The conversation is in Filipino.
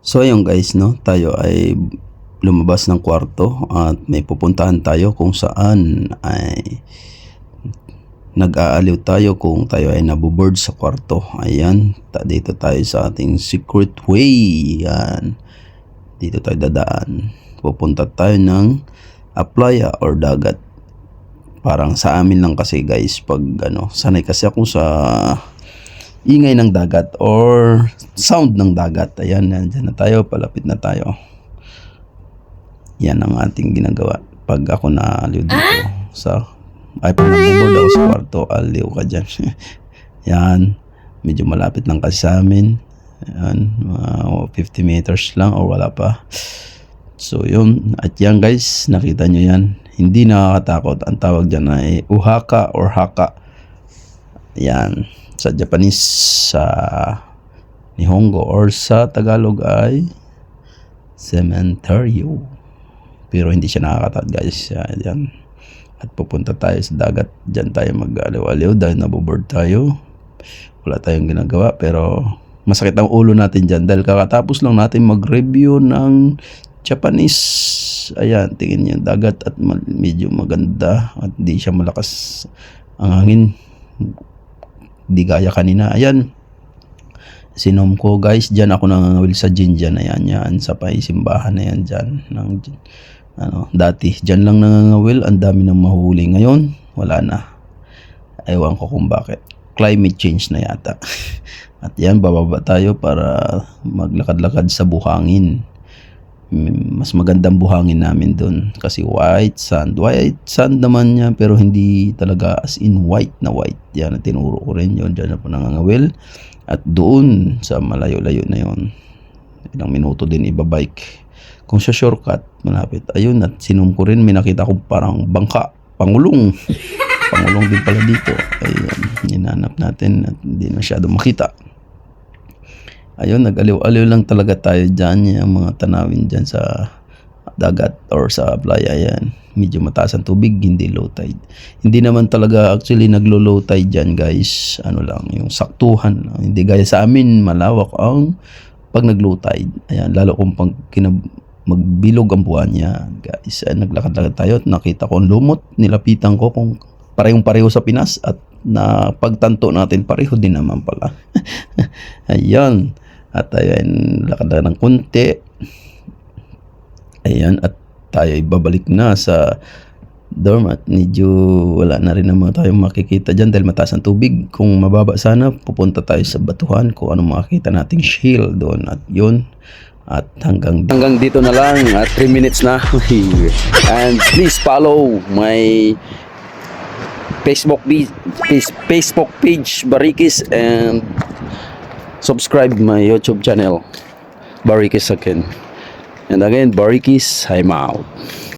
So ayun guys, no, tayo ay lumabas ng kwarto at may pupuntahan tayo kung saan ay nag-aaliw tayo kung tayo ay nabuboard sa kwarto. Ayan, dito tayo sa ating secret way. Yan. Dito tayo dadaan. Pupunta tayo ng aplaya or dagat. Parang sa amin lang kasi guys pag ano, sanay kasi ako sa ingay ng dagat or sound ng dagat. Ayan, nandyan na tayo, palapit na tayo. Yan ang ating ginagawa. Pag ako na aliw dito sa ay pag nabubod ako sa kwarto, aliw ka dyan. Yan, medyo malapit lang kasi sa amin. Yan, mga 50 meters lang or wala pa. So yun, at yan guys, nakita nyo yan. Hindi nakakatakot. Ang tawag dyan ay uhaka or haka. Yan, sa Japanese, sa Nihongo or sa Tagalog ay cementerio. Pero hindi siya nakakatakot guys. Yan. At pupunta tayo sa dagat. Diyan tayo mag-aliw-aliw dahil naboboard tayo. Wala tayong ginagawa pero masakit ang ulo natin dyan dahil kakatapos lang natin mag-review ng Japanese. Ayan, tingin niyo dagat at medyo maganda at hindi siya malakas ang hangin. Di gaya kanina. Ayan, sinom ko guys. Dyan ako nangangawil sa gin dyan ayan yan. Sa pay simbahan na yan dyan ng, ano, dati. Dyan lang nangangawil ang dami nang mahuli. Ngayon wala na. Ewan ko kung bakit. Climate change na yata. At yan bababa tayo para maglakad-lakad sa buhangin mas magandang buhangin namin doon kasi white sand. White sand naman yan pero hindi talaga as in white na white. Yan ang tinuro ko rin yun. Dyan na po nangangawil. At doon sa malayo-layo na yon ilang minuto din ibabike. Kung sa shortcut malapit. Ayun at sinum ko rin may nakita ko parang bangka. Pangulong. Pangulong din pala dito. Ayun hinanap natin at hindi masyado makita ayun nag-aliw-aliw lang talaga tayo dyan yung mga tanawin dyan sa dagat or sa playa yan medyo mataas ang tubig hindi low tide. Hindi naman talaga actually naglo low tide dyan guys. Ano lang yung saktuhan hindi gaya sa amin malawak ang pag nag low tide. Ayan lalo kung pag kinab magbilog ang buwan niya guys. Ay naglakad-lakad tayo at nakita ko ang lumot. Nilapitan ko kung parehong pareho sa Pinas at na pagtanto natin pareho din naman pala. Ayan at ayun lakad na ng konti. Ayan at tayo ay babalik na sa dorm at medyo wala na rin naman tayong makikita dyan dahil mataas ang tubig. Kung mababa sana pupunta tayo sa batuhan kung ano makikita nating shale doon. At yun at hanggang hanggang dito na lang at 3 minutes na. And please follow my Facebook page, Facebook page Barikis and subscribe my YouTube channel Barikis again and again Barikis I'm out